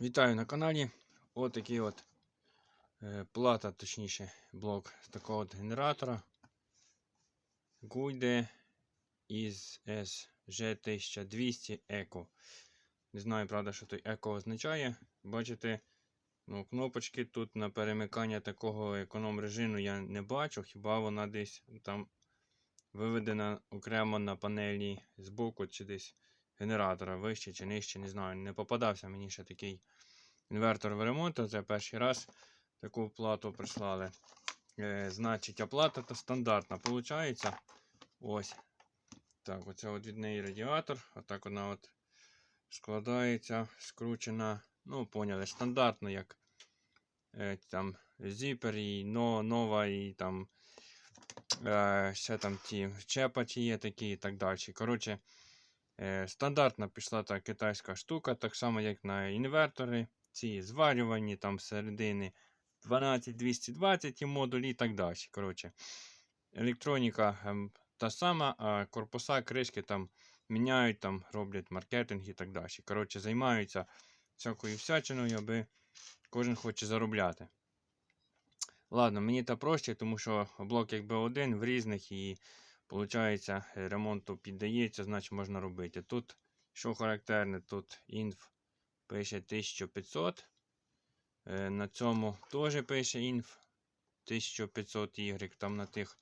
Вітаю на каналі. Ось такий от е, плата, точніше, блок з такого от генератора. Гуйде із SG1200 Eco. Не знаю, правда, що той Eco означає. Бачите, ну, кнопочки тут на перемикання такого економ режиму я не бачу, хіба вона десь там виведена окремо на панелі збоку чи десь генератора вище чи нижче, не знаю. Не попадався мені ще такий інвертор в ремонту. Це перший раз таку плату прислали. Е, значить, оплата то стандартна. Получається. Ось. Так, оце от від неї радіатор. Отак вона от складається, скручена. Ну, поняли, стандартно, як е, там зіпер і но, нова, і там е, ще там ті чепачі є такі і так далі. Коротше, стандартна пішла та китайська штука, так само, як на інвертори, ці зварювані там всередині 12220 і модулі і так далі. Коротше, електроніка ем, та сама, а корпуса, кришки там міняють, там роблять маркетинг і так далі. Коротше, займаються всякою всячиною, аби кожен хоче заробляти. Ладно, мені та проще, тому що блок якби один в різних і виходить, ремонту піддається, значить можна робити. Тут, що характерне, тут інф пише 1500. Е, На цьому теж пише інф 1500 Y. Там на тих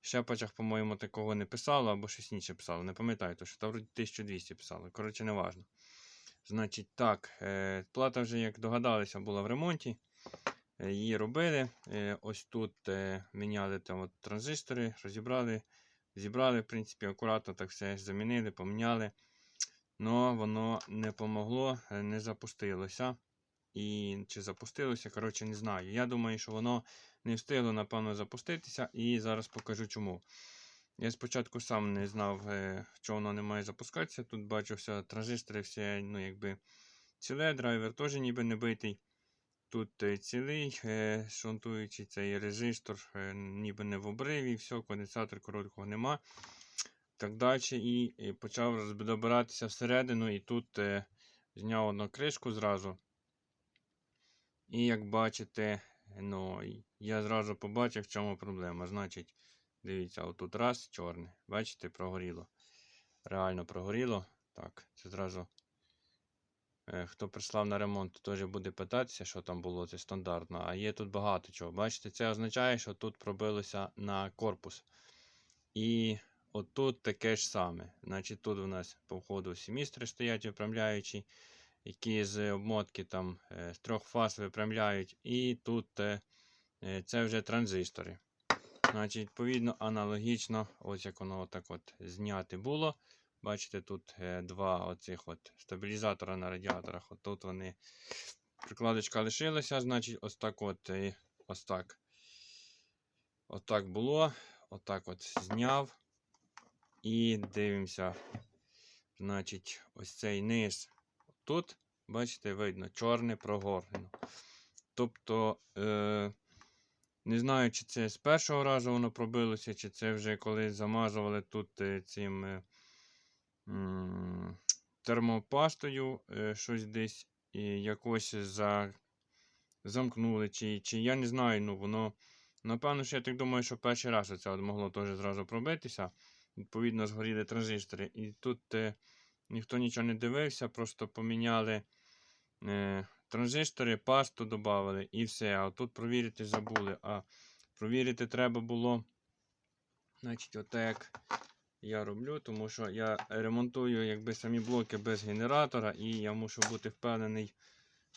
щепачах, по-моєму, такого не писало, або щось інше писало. Не пам'ятаю, що там вроді 1200 писало. Коротше, не важно. Значить, так, е, плата вже, як догадалися, була в ремонті. Е, Її робили. Ось тут міняли там от транзистори, розібрали, зібрали, в принципі, акуратно так все замінили, поміняли. Но воно не помогло, е, не запустилося. І чи запустилося, коротше, не знаю. Я думаю, що воно не встигло, напевно, запуститися, і зараз покажу чому. Я спочатку сам не знав, е, що воно не має запускатися. Тут бачу все, транзистори, все, ну, якби ціле, драйвер теж ніби не битий. Тут е, цілий е, шунтуючий цей резистор, е, ніби не в обриві, все, конденсатор короткого нема. Так далі. І, почав добиратися всередину, і тут зняв одну кришку зразу. І як бачите, ну, я зразу побачив, в чому проблема. Значить, дивіться, отут раз чорне. Бачите, прогоріло. Реально прогоріло. Так, це зразу. Е, Хто прислав на ремонт, теж буде питатися, що там було, це стандартно. А є тут багато чого. Бачите, це означає, що тут пробилося на корпус. І отут таке ж саме. Значить, тут у нас по входу семістри стоять випрямляючі, які з обмотки там е, з трьох фаз випрямляють. І тут е, це вже транзистори. Значить, відповідно, аналогічно, ось як воно отак от зняти було. Бачите, тут е, два оцих от стабілізатора на радіаторах. От тут вони. Прикладочка лишилася, значить, ось так от, ось так. Ось так було. Отак от зняв. І дивимося. Значить, ось цей низ тут, бачите, видно, чорне прогорнено. Тобто, е, не знаю, чи це з першого разу воно пробилося, чи це вже коли замазували тут е, цим е, термопастою е, щось десь і якось за, замкнули, чи, чи я не знаю, ну воно. Напевно, що я так думаю, що перший раз це могло теж зразу пробитися. Відповідно, згоріли транзистори. І тут е, ніхто нічого не дивився, просто поміняли е, транзистори, пасту додали і все. А тут провірити забули. А провірити треба було. Значить, отак я роблю, тому що я ремонтую якби самі блоки без генератора, і я мушу бути впевнений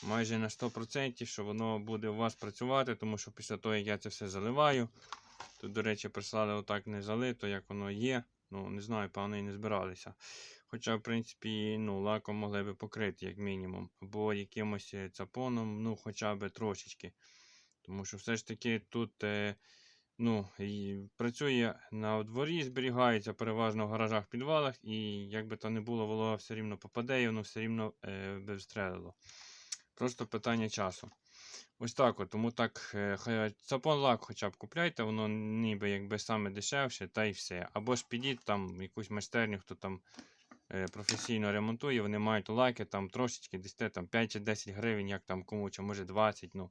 майже на 100%, що воно буде у вас працювати, тому що після того, як я це все заливаю. Тут, до речі, прислали отак не залито, як воно є. Ну, не знаю, певно, і не збиралися. Хоча, в принципі, ну, лаком могли би покрити, як мінімум. Або якимось е, цапоном, ну, хоча б трошечки. Тому що все ж таки тут е, ну, і працює на дворі, зберігається переважно в гаражах, підвалах, і як би то не було, волога все рівно попаде, і воно все рівно е, би встрелило. Просто питання часу. Ось так от, тому так, е, цапон лак хоча б купляйте, воно ніби якби саме дешевше, та й все. Або ж підіть там якусь майстерню, хто там е, професійно ремонтує, вони мають лайки там трошечки, десь те, там 5 чи 10 гривень, як там кому, чи може 20, ну,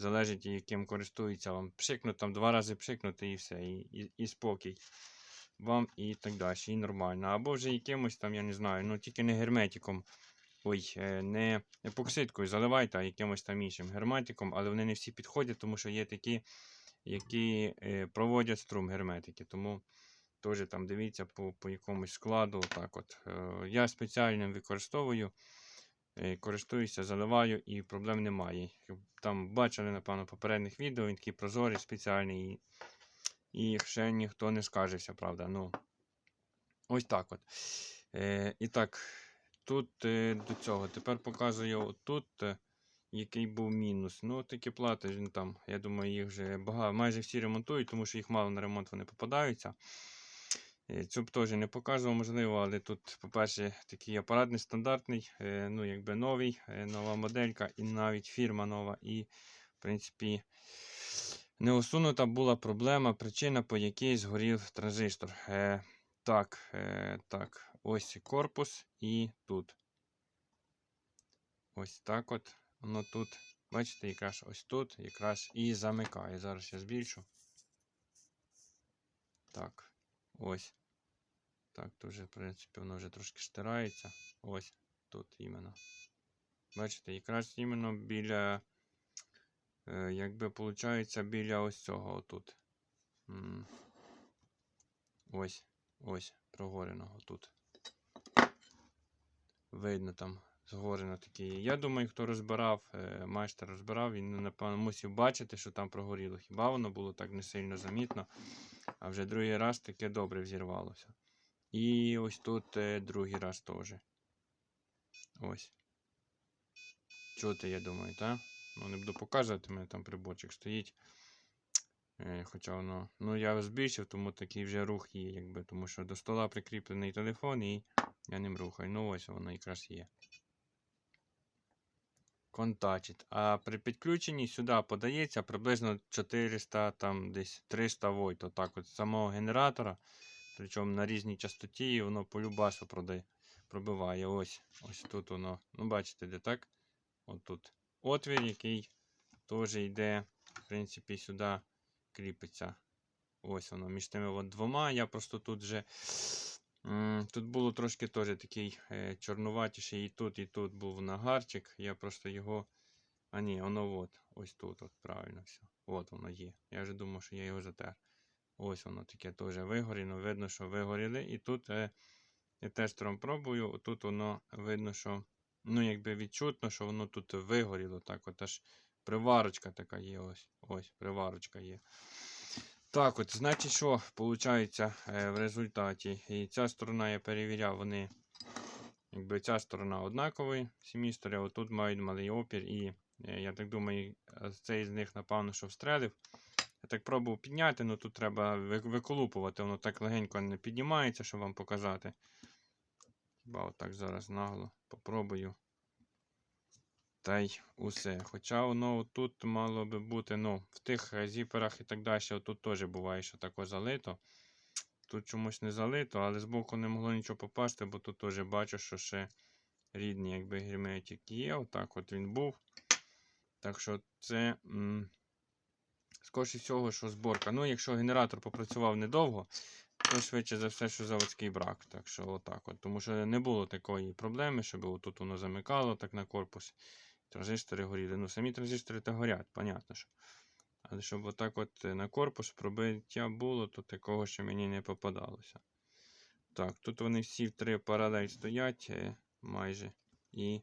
залежить, яким користується вам. Пшикнуть там два рази пшикнути і все, і, і, і спокій вам і так далі, і нормально. Або вже якимось там, я не знаю, ну тільки не герметиком. Ой, е, не епоксидкою заливайте, а якимось там іншим герметиком, але вони не всі підходять, тому що є такі, які е, проводять струм герметики. Тому теж там дивіться по, по якомусь складу. Так от. Е, я спеціально використовую, користуюся, заливаю і проблем немає. Там бачили, напевно, попередніх відео, він такий прозорий, спеціальний. І, ще ніхто не скажеться, правда. Ну, ось так от. Е, і так, тут е, до цього. Тепер показую тут, е, який був мінус. Ну, такі плати, він там, я думаю, їх вже багато, майже всі ремонтують, тому що їх мало на ремонт вони попадаються. Е, Цю б теж не показував, можливо, але тут, по-перше, такий апарат нестандартний, е, ну, якби новий, е, нова моделька, і навіть фірма нова. І, в принципі, не усунута була проблема, причина, по якій згорів транзистор. Так, так, ось корпус і тут. Ось так от. Воно тут. Бачите, якраз ось тут, якраз і замикає. Зараз я збільшу. Так, ось. Так, то вже, в принципі, воно вже трошки штирається. Ось тут іменно. Бачите, якраз іменно біля. Е, якби виходить біля ось цього отут. Ось, ось, прогореного тут. Видно там згорено такі. Я думаю, хто розбирав, е, майстер розбирав, він напевно мусив бачити, що там прогоріло. Хіба воно було так не сильно замітно. А вже другий раз таке добре взірвалося. І ось тут е, другий раз теж. Ось. Чути, я думаю, так? Ну, не буду показувати, у мене там приборчик стоїть. Е, Хоча воно. Ну, я збільшив, тому такий вже рух є, якби, тому що до стола прикріплений телефон і я ним рухаю. Ну ось воно якраз є. Контачить. А при підключенні сюди подається приблизно 400, там десь 300 вольт. Отак от самого генератора. Причому на різній частоті і воно по любасу продає, пробиває. Ось ось тут воно. Ну, бачите, де так? От тут отвір, який теж йде, в принципі, сюди кріпиться. Ось воно. Між тими от двома. Я просто тут вже. Тут було трошки теж такий е, чорнуватіший. І тут, і тут був нагарчик. Я просто його. А ні, воно от. Ось тут, от, правильно все. От воно є. Я вже думав, що я його затер. Ось воно таке теж вигоріло. Видно, що вигоріли. І тут е, я тестером пробую. Тут воно видно, що ну, якби відчутно, що воно тут вигоріло. Так, от аж приварочка така є. Ось. Ось, приварочка є. Так, от, значить, що виходить в результаті. І ця сторона я перевіряв, вони. Якби ця сторона однаковий, семістори, а тут мають малий опір, і е, я так думаю, е, цей з них, напевно, що встрелив. Я так пробував підняти, але тут треба виколупувати, воно так легенько не піднімається, щоб вам показати. Хіба отак зараз нагло попробую. Та й усе. Хоча воно тут мало би бути, ну, в тих зіперах і так далі, тут теж буває, що тако залито. Тут чомусь не залито, але збоку не могло нічого попасти, бо тут теж бачу, що ще рідний якби герметик є. Отак от він був. Так що це. М скоріше всього, що зборка. Ну, якщо генератор попрацював недовго, то швидше за все, що заводський брак. Так що отак от. Тому що не було такої проблеми, щоб отут воно замикало так на корпус. Транзистори горіли. Ну, самі транзистори то горять, понятно що. Але щоб отак от е, на корпус пробиття було, то такого ще мені не попадалося. Так, тут вони всі в три паралель стоять е, майже. І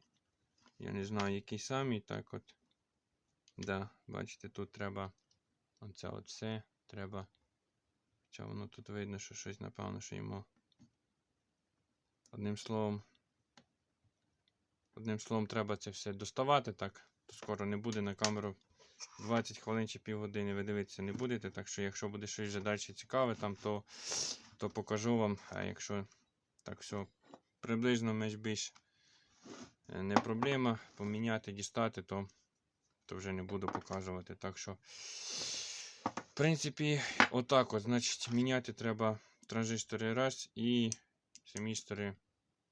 я не знаю, які самі. Так от. Да, бачите, тут треба. Оце все треба. Хоча воно тут видно, що щось, напевно, що йому. Одним словом. Одним словом, треба це все доставати так. То скоро не буде на камеру 20 хвилин чи півгодини ви дивитися не будете. Так що, якщо буде щось далі цікаве, там, то, то покажу вам. А якщо так все приблизно менш більш е, не проблема поміняти, дістати, то, то вже не буду показувати. Так що, в принципі, отак от, значить, міняти треба транзистори раз і семістори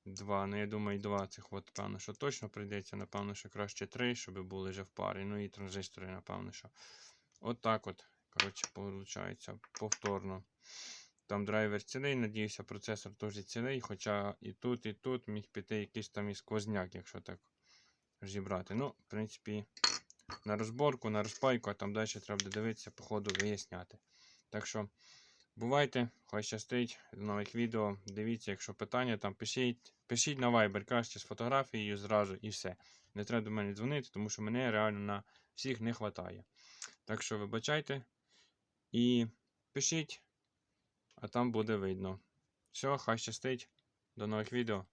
Два. Ну, я думаю, два цих от, певно, що точно прийдеться. Напевно, що краще три, щоб були вже в парі. Ну і транзистори, напевно, що. От от. Коротше, виходить, повторно. Там драйвер цілий, надіюся, процесор теж цілий, хоча і тут, і тут міг піти якийсь там і сквозняк, якщо так розібрати. Ну, в принципі, на розборку, на розпайку, а там далі треба буде дивитися, по ходу виясняти. Так що, бувайте, хай щастить, до нових відео. Дивіться, якщо питання, там пишіть, пишіть на Viber, краще з фотографією зразу і все. Не треба до мене дзвонити, тому що мене реально на всіх не вистачає. Так що вибачайте і пишіть, а там буде видно. Все, хай щастить. До нових відео.